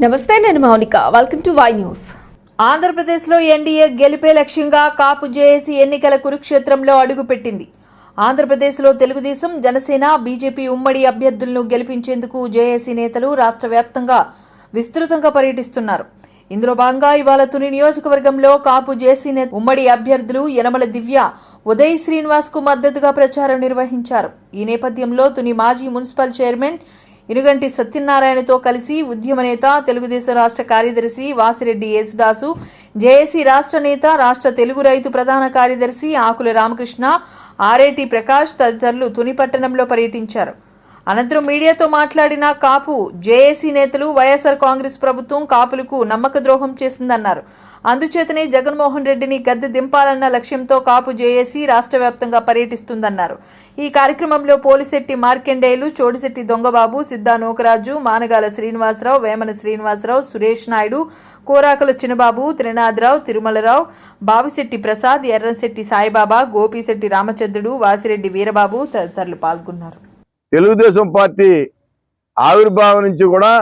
నమస్తే నేను Mounika. Welcome to Y news ఆంధ్రప్రదేశ్లో ఎన్డీఏ గెలిపే లక్ష్యంగా కాపు జేఏసీ ఎన్నికల కురుక్షేత్రంలో అడుగుపెట్టింది. ఆంధ్రప్రదేశ్లో తెలుగుదేశం జనసేన బీజేపీ ఉమ్మడి అభ్యర్థులను గెలిపించేందుకు జేఏసీ నేతలు రాష్ట్ర వ్యాప్తంగా విస్తృతంగా పర్యటిస్తున్నారు. ఇందులో భాగంగా ఇవాళ తుని నియోజకవర్గంలో కాపు జేసీ నేత ఉమ్మడి అభ్యర్థులు యనమల దివ్య ఉదయ్ శ్రీనివాస్కు మద్దతుగా ప్రచారం నిర్వహించారు. ఈ నేపథ్యంలో తుని మాజీ మున్సిపల్ చైర్మన్ ఇనుగంటి సత్యనారాయణతో కలిసి ఉద్యమ నేత తెలుగుదేశం రాష్ట్ర కార్యదర్శి వాసిరెడ్డి యేసుదాసు జేఏసీ రాష్ట్ర నేత రాష్ట్ర తెలుగు రైతు ప్రధాన కార్యదర్శి ఆకుల రామకృష్ణ ఆర్ఏటి ప్రకాష్ తదితరులు తుని పట్టణంలో పర్యటించారు. అనంతరం మీడియాతో మాట్లాడిన కాపు జేఏసీ నేతలు వైఎస్ఆర్ కాంగ్రెస్ ప్రభుత్వం కాపులకు నమ్మక ద్రోహం చేసిందన్నారు. అందుచేతనే జగన్మోహన్ రెడ్డిని గద్దె దింపాలన్న లక్ష్యంతో కాపు జేఏసీ రాష్ట్ర వ్యాప్తంగా పర్యటిస్తుందన్నారు. ఈ కార్యక్రమంలో పోలిశెట్టి మార్కెండేయులు చోడిశెట్టి దొంగబాబు సిద్ధా నూకరాజు మానగాల శ్రీనివాసరావు వేమన శ్రీనివాసరావు సురేష్ నాయుడు కోరాకుల చిన్నబాబు త్రినాథరావు తిరుమలరావు బావిశెట్టి ప్రసాద్ ఎర్రంశెట్టి సాయిబాబా గోపిశెట్టి రామచంద్రుడు వాసిరెడ్డి వీరబాబు తదితరులు పాల్గొన్నారు. తెలుగుదేశం పార్టీ ఆవిర్భావం నుంచి కూడా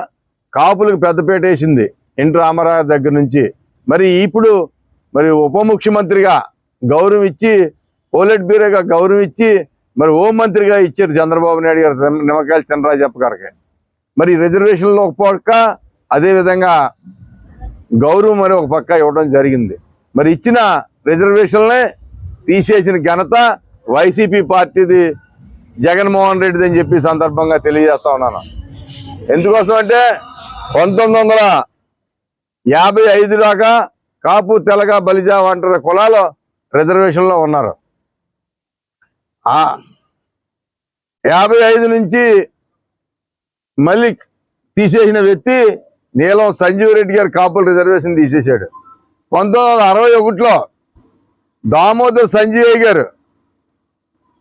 కాపులకు పెద్దపేట వేసింది. ఎన్ రామారావు దగ్గర నుంచి మరి ఇప్పుడు మరి ఉప ముఖ్యమంత్రిగా గౌరవం ఇచ్చి పోలెట్ బ్యూరోగా గౌరవం ఇచ్చి మరి హోంమంత్రిగా ఇచ్చారు చంద్రబాబు నాయుడు గారు నిమ్మకాయల చంద్రరాజప్ప గారికి. మరి రిజర్వేషన్లో ఒక పక్క అదేవిధంగా గౌరవం మరి ఒక పక్క ఇవ్వడం జరిగింది. మరి ఇచ్చిన రిజర్వేషన్లే తీసేసిన ఘనత వైసీపీ పార్టీది జగన్మోహన్ రెడ్డిది అని చెప్పి సందర్భంగా తెలియజేస్తా ఉన్నాను. ఎందుకోసం అంటే పంతొమ్మిది వందల యాభై ఐదు దాకా కాపు తెలగ బలిజ వంటి కులాలు రిజర్వేషన్లో ఉన్నారు. యాభై ఐదు నుంచి మళ్ళీ తీసేసిన వ్యక్తి నీలం సంజీవ్ రెడ్డి గారు కాపుల రిజర్వేషన్ తీసేశాడు. పంతొమ్మిది వందల అరవై ఒకటిలో దామోదర్ సంజీవయ్య గారు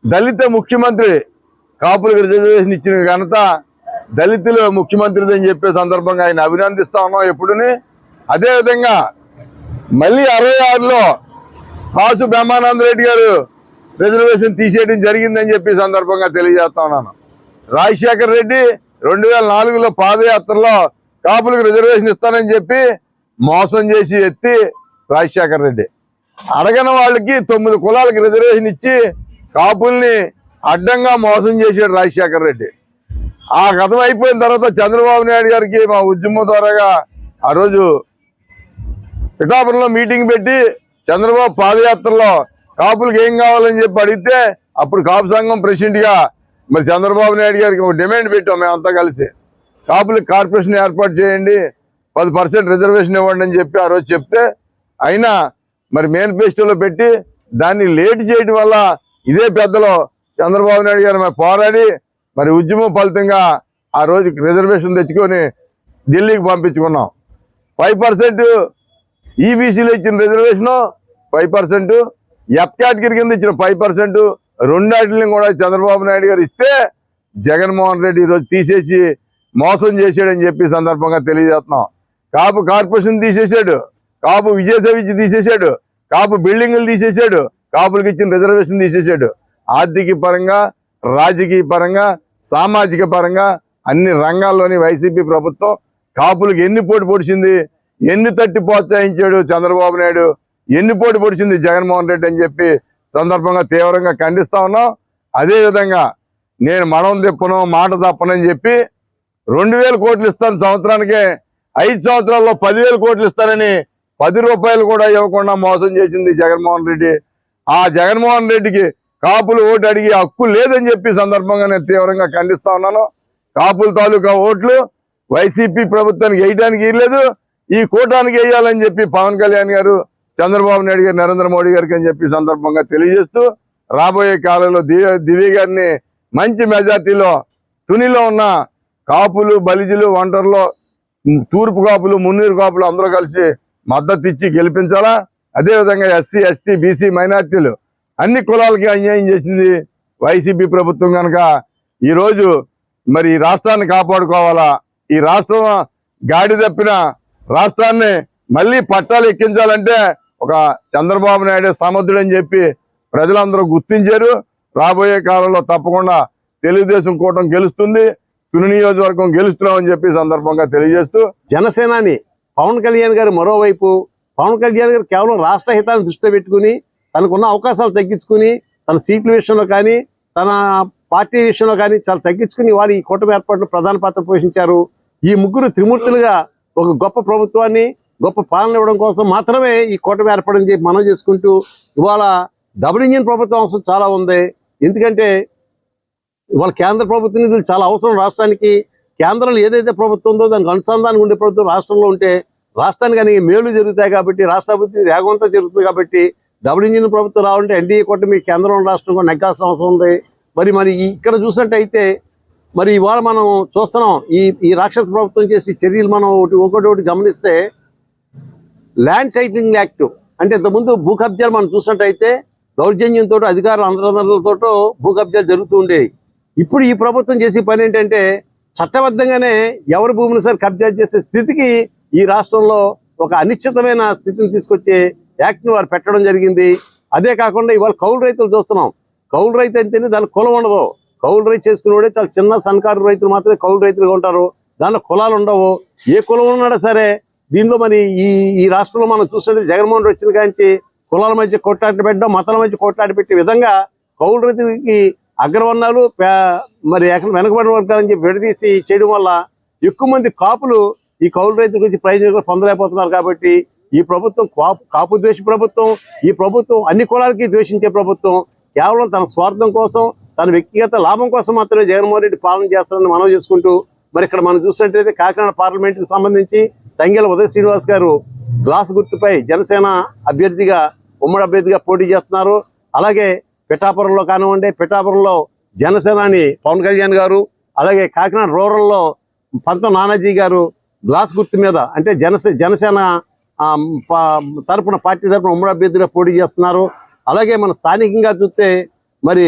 దళిత ముఖ్యమంత్రి కాపులకు రిజర్వేషన్ ఇచ్చిన ఘనత దళితులు ముఖ్యమంత్రిదని అని చెప్పే సందర్భంగా ఆయన అభినందిస్తా ఉన్నాం ఎప్పుడుని. అదేవిధంగా మళ్ళీ అరవై ఆరులో కాసు బ్రహ్మానంద రెడ్డి గారు రిజర్వేషన్ తీసేయడం జరిగిందని చెప్పి సందర్భంగా తెలియజేస్తా ఉన్నాను. రాజశేఖర్ రెడ్డి రెండు వేల నాలుగులో పాదయాత్రలో కాపులకు రిజర్వేషన్ ఇస్తానని చెప్పి మోసం చేసి ఎత్తి రాజశేఖర్ రెడ్డి. అడగని వాళ్ళకి తొమ్మిది కులాలకి రిజర్వేషన్ ఇచ్చి కాపుల్ని అడ్డంగా మోసం చేశాడు రాజశేఖర్ రెడ్డి. ఆ కథం అయిపోయిన తర్వాత చంద్రబాబు నాయుడు గారికి మా ఉద్యమం ద్వారాగా ఆ రోజు పిఠాపురంలో మీటింగ్ పెట్టి చంద్రబాబు పాదయాత్రలో కాపులకు ఏం కావాలని చెప్పి అడిగితే అప్పుడు కాపు సంఘం ప్రెసిడెంట్గా మరి చంద్రబాబు నాయుడు గారికి ఒక డిమాండ్ పెట్టాం మేమంతా కలిసి. కాపులకు కార్పొరేషన్ ఏర్పాటు చేయండి పది పర్సెంట్ రిజర్వేషన్ ఇవ్వండి అని చెప్పి ఆ రోజు చెప్తే అయినా మరి మేనిఫెస్టోలో పెట్టి దాన్ని లేట్ చేయడం వల్ల ఇదే పెద్దలో చంద్రబాబు నాయుడు గారు మరి పోరాడి మరి ఉద్యమం ఫలితంగా ఆ రోజు రిజర్వేషన్ తెచ్చుకొని ఢిల్లీకి పంపించుకున్నాం. ఫైవ్ పర్సెంట్ ఈబీసీలో ఇచ్చిన reservation five percent F category కింద ఇచ్చిన ఫైవ్ పర్సెంట్ రెండాటిని కూడా చంద్రబాబు నాయుడు గారు ఇస్తే జగన్మోహన్ రెడ్డి ఈరోజు తీసేసి మోసం చేశాడని చెప్పి సందర్భంగా తెలియజేస్తున్నాం. కాపు కార్పొరేషన్ తీసేశాడు కాపు విజయ తీసేశాడు కాపు బిల్డింగులు తీసేశాడు కాపులకు ఇచ్చిన రిజర్వేషన్ తీసేశాడు. ఆర్థిక పరంగా రాజకీయ పరంగా సామాజిక పరంగా అన్ని రంగాల్లోని వైసీపీ ప్రభుత్వం కాపులకు ఎన్ని పోటీ పొడిచింది? ఎన్ని తట్టి ప్రోత్సహించాడు చంద్రబాబు నాయుడు? ఎన్ని పోటీ పొడిచింది జగన్మోహన్ రెడ్డి అని చెప్పి సందర్భంగా తీవ్రంగా ఖండిస్తా ఉన్నాం. అదేవిధంగా నేను మనం తిప్పను మాట తప్పనని చెప్పి రెండు వేల కోట్లు ఇస్తాను సంవత్సరానికి. ఐదు సంవత్సరాల్లో పదివేల కోట్లు ఇస్తానని పది రూపాయలు కూడా ఇవ్వకుండా మోసం చేసింది జగన్మోహన్ రెడ్డి. ఆ జగన్మోహన్ రెడ్డికి కాపులు ఓటు అడిగి హక్కు లేదని చెప్పి సందర్భంగా నేను తీవ్రంగా ఖండిస్తా ఉన్నాను. కాపుల తాలూకా ఓట్లు వైసీపీ ప్రభుత్వానికి వేయడానికి లేదు ఈ కూటానికి వేయాలని చెప్పి పవన్ కళ్యాణ్ గారు చంద్రబాబు నాయుడు గారు నరేంద్ర మోడీ గారికి అని చెప్పి సందర్భంగా తెలియజేస్తూ రాబోయే కాలంలో దివ్య దివ్య గారిని మంచి మెజార్టీలో తునిలో ఉన్న కాపులు బలిజులు ఒంటరిలో తూర్పు కాపులు మున్నీరు కాపులు అందరూ కలిసి మద్దతు ఇచ్చి గెలిపించాలా? అదేవిధంగా ఎస్సీ ఎస్టీ బీసీ మైనార్టీలు అన్ని కులాలకి అన్యాయం చేసింది వైసీపీ ప్రభుత్వం కనుక ఈరోజు మరి ఈ రాష్ట్రాన్ని కాపాడుకోవాలా? ఈ రాష్ట్రం గాడి తప్పిన రాష్ట్రాన్ని మళ్ళీ పట్టాలు ఎక్కించాలంటే ఒక చంద్రబాబు నాయుడు సముద్రుడు అని చెప్పి ప్రజలందరూ గుర్తించారు. రాబోయే కాలంలో తప్పకుండా తెలుగుదేశం కూటమి గెలుస్తుంది. తుని నియోజకవర్గం గెలుస్తున్నామని చెప్పి సందర్భంగా తెలియజేస్తూ జనసేనాని పవన్ కళ్యాణ్ గారు మరోవైపు పవన్ కళ్యాణ్ గారు కేవలం రాష్ట్ర హితాన్ని దృష్టిలో పెట్టుకుని తనకున్న అవకాశాలు తగ్గించుకుని తన సీట్ల విషయంలో కానీ తన పార్టీ విషయంలో కానీ చాలా తగ్గించుకుని వారు ఈ కూటమి ఏర్పాటులో ప్రధాన పాత్ర పోషించారు. ఈ ముగ్గురు త్రిమూర్తులుగా ఒక గొప్ప ప్రభుత్వాన్ని గొప్ప పాలన ఇవ్వడం కోసం మాత్రమే ఈ కూటమి ఏర్పడని చెప్పి మనం చేసుకుంటూ ఇవాళ డబుల్ ఇంజిన్ ప్రభుత్వం అవసరం చాలా ఉంది. ఎందుకంటే ఇవాళ కేంద్ర ప్రభుత్వ నిధులు చాలా అవసరం రాష్ట్రానికి. కేంద్రంలో ఏదైతే ప్రభుత్వం ఉందో దానికి అనుసంధానం ఉండే ప్రభుత్వం రాష్ట్రంలో ఉంటే రాష్ట్రానికి అనేక మేలు జరుగుతాయి కాబట్టి రాష్ట్ర అభివృద్ధి వేగవంతం జరుగుతుంది కాబట్టి డబుల్ ఇంజిన్ ప్రభుత్వం రావాలంటే ఎన్డీఏ కూటమి కేంద్రం రాష్ట్రం కూడా నెగ్గాల్సిన అవసరం ఉంది. మరి మరి ఇక్కడ చూసినట్టయితే మరి ఇవాళ మనం చూస్తున్నాం ఈ ఈ రాక్షస ప్రభుత్వం చేసి చర్యలు మనం ఒకటి ఒకటి ఒకటి గమనిస్తే ల్యాండ్ టైటింగ్ యాక్ట్ అంటే ఇంతకుముందు భూ కబ్జాలు మనం చూసినట్టయితే దౌర్జన్యంతో అధికారులు అందరితో భూ కబ్జాలు జరుగుతూ ఉండేవి. ఇప్పుడు ఈ ప్రభుత్వం చేసే పని ఏంటంటే చట్టబద్ధంగానే ఎవరి భూమిని సరే కబ్జా చేసే స్థితికి ఈ రాష్ట్రంలో ఒక అనిశ్చితమైన స్థితిని తీసుకొచ్చే యాక్ట్ని వారు పెట్టడం జరిగింది. అదే కాకుండా ఇవాళ కౌలు రైతులు చూస్తున్నాం. కౌలు రైతు అంటేనే దాని కులం ఉండదు. కౌలు రైతు చేసుకునేవాడే చాలా చిన్న సన్నకారు రైతులు మాత్రమే కౌలు రైతులుగా ఉంటారు. దాంట్లో కులాలు ఉండవు. ఏ కులం ఉన్నాడా సరే దీనిలో మరి ఈ ఈ రాష్ట్రంలో మనం చూస్తుంటే జగన్మోహన్ రెడ్డి వచ్చిన కాంచి కులాల మధ్య కొట్లాట పెట్టడం మతాల మధ్య కొట్లాట పెట్టే విధంగా కౌలు రైతులకి అగ్రవర్ణాలు మరి ఎక్కడ వెనకబడిన వర్గాలని చెప్పి విడదీసి చేయడం వల్ల ఎక్కువ మంది కాపులు ఈ కౌలు రైతుల గురించి ప్రయోజనం పొందలేకపోతున్నారు కాబట్టి ఈ ప్రభుత్వం కాపు కాపు ద్వేష ప్రభుత్వం ఈ ప్రభుత్వం అన్ని కులాలకి ద్వేషించే ప్రభుత్వం కేవలం తన స్వార్థం కోసం తన వ్యక్తిగత లాభం కోసం మాత్రమే జగన్మోహన్ రెడ్డి పాలన చేస్తారని మనం చేసుకుంటూ మరి ఇక్కడ మనం చూసినట్లయితే కాకినాడ పార్లమెంట్కి సంబంధించి తంగెల ఉదయ శ్రీనివాస్ గారు గ్లాస్ గుర్తుపై జనసేన అభ్యర్థిగా ఉమ్మడి అభ్యర్థిగా పోటీ చేస్తున్నారు. అలాగే పిఠాపురంలో కానివ్వండి పిఠాపురంలో జనసేనాని పవన్ కళ్యాణ్ గారు అలాగే కాకినాడ రూరల్లో పంత నానాజీ గారు గ్లాస్ గుర్తు మీద అంటే జనసే జనసేన తరపున పార్టీ తరపున ఉమ్మడి అభ్యర్థిగా పోటీ చేస్తున్నారు. అలాగే మన స్థానికంగా చూస్తే మరి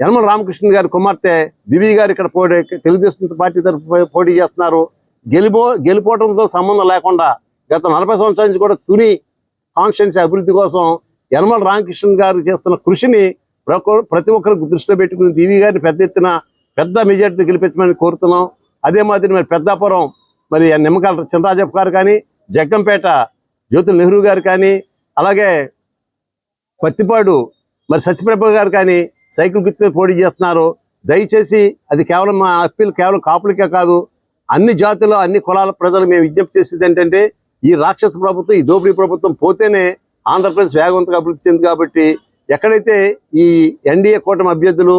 యనమల రామకృష్ణ గారి కుమార్తె దివి గారు ఇక్కడ పోటీ తెలుగుదేశం పార్టీ తరపు పోటీ చేస్తున్నారు. గెలిపో గెలిపోవడంతో సంబంధం లేకుండా గత నలభై సంవత్సరాల నుంచి కూడా తుని కాన్స్టిట్యున్సీ అభివృద్ధి కోసం యనమల రామకృష్ణ గారు చేస్తున్న కృషిని ప్రతి ఒక్కరికి దృష్టిలో పెట్టుకుని దివి గారిని పెద్ద ఎత్తున పెద్ద మెజార్టీ గెలిపించమని కోరుతున్నాం. అదే మాదిరి మరి పెద్దాపురం మరి నిమ్మకాల చినరాజప్ప గారు కానీ జగ్గంపేట జ్యోతుల నెహ్రూ గారు కానీ అలాగే పత్తిపాడు మరి సత్యప్రభ గారు కానీ సైకిల్ గుర్తు మీద పోటీ చేస్తున్నారు. దయచేసి అది కేవలం మా అప్పీల్ కేవలం కాపులకే కాదు అన్ని జాతుల అన్ని కులాల ప్రజలు మేము విజ్ఞప్తి చేసేది ఏంటంటే ఈ రాక్షస ప్రభుత్వం ఈ దోపిడీ ప్రభుత్వం పోతేనే ఆంధ్రప్రదేశ్ వేగవంతంగా అభివృద్ధి చెంది కాబట్టి ఎక్కడైతే ఈ ఎన్డీఏ కూటమి అభ్యర్థులు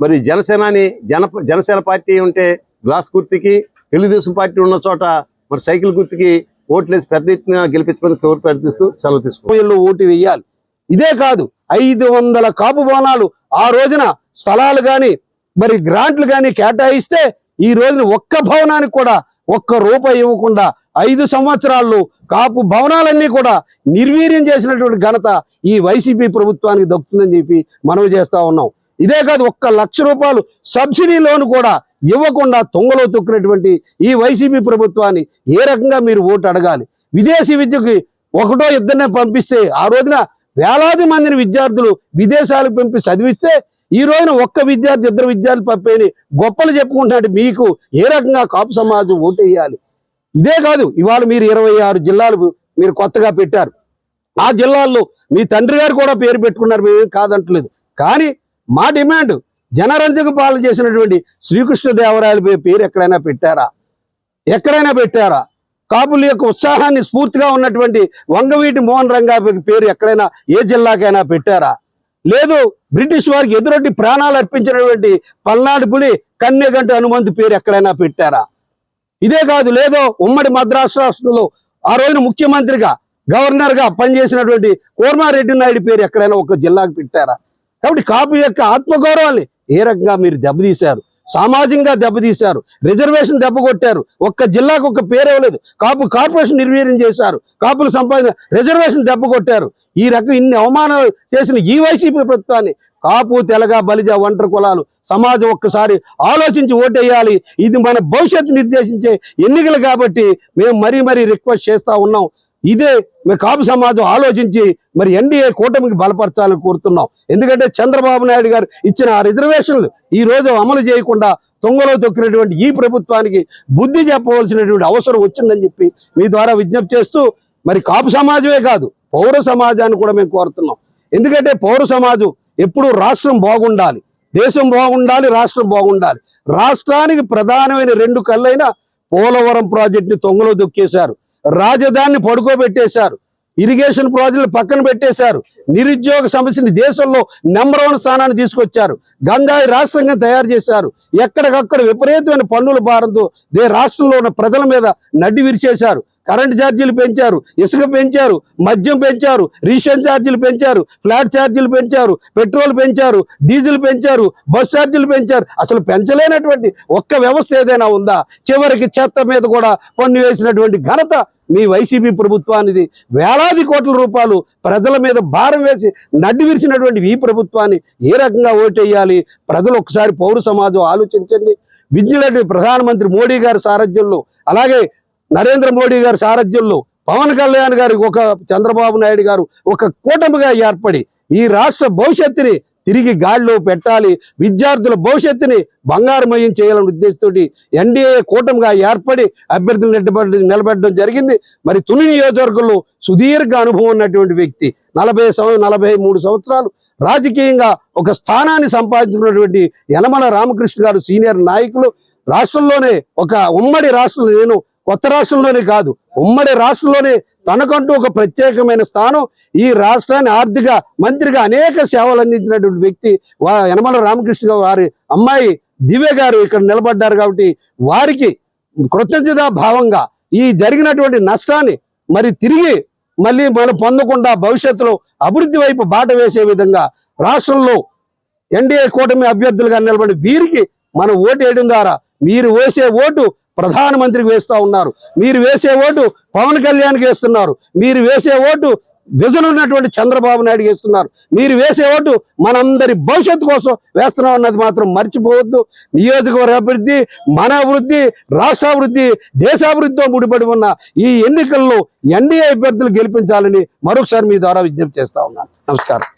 మరి జనసేనాని జన జనసేన పార్టీ ఉంటే గ్లాస్ గుర్తుకి తెలుగుదేశం పార్టీ ఉన్న చోట మరి సైకిల్ గుర్తుకి ఓట్లేసి పెద్ద ఎత్తున గెలిపించమని కోరి ప్రయత్నిస్తూ సెలవు తీసుకుంటాం ఓటు వేయాలి. ఇదే కాదు ఐదు వందల కాపు భవనాలు ఆ రోజున స్థలాలు కానీ మరి గ్రాంట్లు కానీ కేటాయిస్తే ఈ రోజున ఒక్క భవనానికి కూడా ఒక్క రూపాయి ఇవ్వకుండా ఐదు సంవత్సరాల్లో కాపు భవనాలన్నీ కూడా నిర్వీర్యం చేసినటువంటి ఘనత ఈ వైసీపీ ప్రభుత్వానికి దక్కుతుందని చెప్పి మనవి చేస్తూ ఉన్నాం. ఇదే కాదు ఒక్క లక్ష రూపాయలు సబ్సిడీ లోన్ కూడా ఇవ్వకుండా తొంగలో తొక్కినటువంటి ఈ వైసీపీ ప్రభుత్వాన్ని ఏ రకంగా మీరు ఓటు అడగాలి? విదేశీ విద్యకి ఒకటో ఇద్దరినే పంపిస్తే ఆ రోజున వేలాది మందిని విద్యార్థులు విదేశాలకు పంపి చదివిస్తే ఈ రోజున ఒక్క విద్యార్థి ఇద్దరు విద్యార్థులు పంపేని గొప్పలు చెప్పుకుంటున్నట్టు మీకు ఏ రకంగా కాపు సమాజం ఓటేయాలి ఇదే కాదు ఇవాళ మీరు ఇరవై ఆరు జిల్లాలు మీరు కొత్తగా పెట్టారు. ఆ జిల్లాల్లో మీ తండ్రి గారు కూడా పేరు పెట్టుకున్నారు మేము కాదంటలేదు. కానీ మా డిమాండ్ జనరంజక పాలన చేసినటువంటి శ్రీకృష్ణదేవరాయల పేరు ఎక్కడైనా పెట్టారా? ఎక్కడైనా పెట్టారా? కాపుల యొక్క ఉత్సాహాన్ని స్ఫూర్తిగా ఉన్నటువంటి వంగవీటి మోహన్ రంగాపతి పేరు ఎక్కడైనా ఏ జిల్లాకైనా పెట్టారా? లేదు బ్రిటిష్ వారికి ఎదురొడ్డి ప్రాణాలు అర్పించినటువంటి పల్నాడు పులి కన్యగంట హనుమంతు పేరు ఎక్కడైనా పెట్టారా? ఇదే కాదు లేదో ఉమ్మడి మద్రాసు రాష్ట్రంలో ఆ రోజున ముఖ్యమంత్రిగా గవర్నర్గా పనిచేసినటువంటి కోర్మారెడ్డి నాయుడు పేరు ఎక్కడైనా ఒక జిల్లాకు పెట్టారా? కాబట్టి కాపు యొక్క ఆత్మగౌరవాన్ని ఏ రకంగా మీరు దెబ్బతీశారు? సామాజికంగా దెబ్బతీశారు రిజర్వేషన్ దెబ్బ కొట్టారు. ఒక్క జిల్లాకు ఒక పేరు ఇవ్వలేదు. కాపు కార్పొరేషన్ నిర్వీర్యం చేశారు. కాపులు సంపాదించిన రిజర్వేషన్ దెబ్బ కొట్టారు. ఈ రకం ఇన్ని అవమానాలు చేసిన ఈ వైసీపీ ప్రభుత్వాన్ని కాపు తెలగ బలిజ ఒంటరి కులాలు సమాజం ఒక్కసారి ఆలోచించి ఓటేయాలి. ఇది మన భవిష్యత్తు నిర్దేశించే ఎన్నికలు కాబట్టి మేము మరీ మరీ రిక్వెస్ట్ చేస్తూ ఉన్నాం. ఇదే మేము కాపు సమాజం ఆలోచించి మరి ఎన్డీఏ కూటమికి బలపరచాలని కోరుతున్నాం. ఎందుకంటే చంద్రబాబు నాయుడు గారు ఇచ్చిన ఆ రిజర్వేషన్లు ఈ రోజు అమలు చేయకుండా తొంగలో తొక్కినటువంటి ఈ ప్రభుత్వానికి బుద్ధి చెప్పవలసినటువంటి అవసరం వచ్చిందని చెప్పి మీ ద్వారా విజ్ఞప్తి చేస్తూ మరి కాపు సమాజమే కాదు పౌర సమాజాన్ని కూడా మేము కోరుతున్నాం. ఎందుకంటే పౌర సమాజం ఎప్పుడు రాష్ట్రం బాగుండాలి దేశం బాగుండాలి రాష్ట్రం బాగుండాలి. రాష్ట్రానికి ప్రధానమైన రెండు కళ్ళైన పోలవరం ప్రాజెక్టుని తొంగలో దొక్కేశారు రాజధానిని పడుకోబెట్టేశారు. ఇరిగేషన్ ప్రాజెక్టులు పక్కన పెట్టేశారు. నిరుద్యోగ సమస్యని దేశంలో నెంబర్ వన్ స్థానాన్ని తీసుకొచ్చారు. గంగాయి రాష్ట్రంగా తయారు చేశారు. ఎక్కడికక్కడ విపరీతమైన పన్నుల భారంతో దే రాష్ట్రంలో ఉన్న ప్రజల మీద నడ్డి విరిచేశారు. కరెంట్ ఛార్జీలు పెంచారు ఇసుక పెంచారు మద్యం పెంచారు రీషన్ ఛార్జీలు పెంచారు ఫ్లాట్ ఛార్జీలు పెంచారు పెట్రోల్ పెంచారు డీజిల్ పెంచారు బస్ ఛార్జీలు పెంచారు. అసలు పెంచలేనటువంటి ఒక్క వ్యవస్థ ఏదైనా ఉందా? చివరికి చెత్త మీద కూడా పన్ను వేసినటువంటి ఘనత మీ వైసీపీ ప్రభుత్వానిది. వేలాది కోట్ల రూపాయలు ప్రజల మీద భారం వేసి నడ్డి విరిచినటువంటి ఈ ప్రభుత్వాన్ని ఏ రకంగా ఓటేయాలి? ప్రజలు ఒకసారి పౌర సమాజం ఆలోచించండి. విద్యులటి ప్రధానమంత్రి మోడీ గారి సారథ్యంలో అలాగే నరేంద్ర మోడీ గారి సారథ్యంలో పవన్ కళ్యాణ్ గారి ఒక చంద్రబాబు నాయుడు గారు ఒక కూటమిగా ఏర్పడి ఈ రాష్ట్ర భవిష్యత్తుని తిరిగి గాడిలో పెట్టాలి విద్యార్థుల భవిష్యత్తుని బంగారుమయం చేయాలనే ఉద్దేశంతో ఎన్డీఏ కూటమిగా ఏర్పడి అభ్యర్థులు నిలబడి నిలబెట్టడం జరిగింది. మరి తుని నియోజకవర్గంలో సుదీర్ఘ అనుభవం ఉన్నటువంటి వ్యక్తి నలభై సంవ నలభై మూడు సంవత్సరాలు రాజకీయంగా ఒక స్థానాన్ని సంపాదించినటువంటి యనమల రామకృష్ణ గారు సీనియర్ నాయకులు. రాష్ట్రంలోనే ఒక ఉమ్మడి రాష్ట్రంలో నేను కొత్త రాష్ట్రంలోనే కాదు ఉమ్మడి రాష్ట్రంలోనే తనకంటూ ఒక ప్రత్యేకమైన స్థానం. ఈ రాష్ట్రాన్ని ఆర్థిక మంత్రిగా అనేక సేవలు అందించినటువంటి వ్యక్తి యనమల రామకృష్ణ వారి అమ్మాయి దివ్య గారు ఇక్కడ నిలబడ్డారు కాబట్టి వారికి కృతజ్ఞత భావంగా ఈ జరిగినటువంటి నష్టాన్ని మరి తిరిగి మళ్ళీ మనం పొందకుండా భవిష్యత్తులో అభివృద్ధి వైపు బాట వేసే విధంగా రాష్ట్రంలో ఎన్డీఏ కూటమి అభ్యర్థులుగా నిలబడి వీరికి మనం ఓటు వేయడం ద్వారా మీరు వేసే ఓటు ప్రధానమంత్రికి వేస్తూ ఉన్నారు. మీరు వేసే ఓటు పవన్ కళ్యాణ్కి వేస్తున్నారు. మీరు వేసే ఓటు విజన్ ఉన్నటువంటి చంద్రబాబు నాయుడు వేస్తున్నారు. మీరు వేసే ఓటు మనందరి భవిష్యత్తు కోసం వేస్తున్నాం అన్నది మాత్రం మర్చిపోవద్దు. నియోజకవర్గ అభివృద్ధి మన అభివృద్ధి రాష్ట్రాభివృద్ధి దేశాభివృద్ధితో ముడిపడి ఉన్న ఈ ఎన్నికల్లో ఎన్డీఏ అభ్యర్థులు గెలిపించాలని మరొకసారి మీ ద్వారా విజ్ఞప్తి చేస్తా ఉన్నాను. నమస్కారం.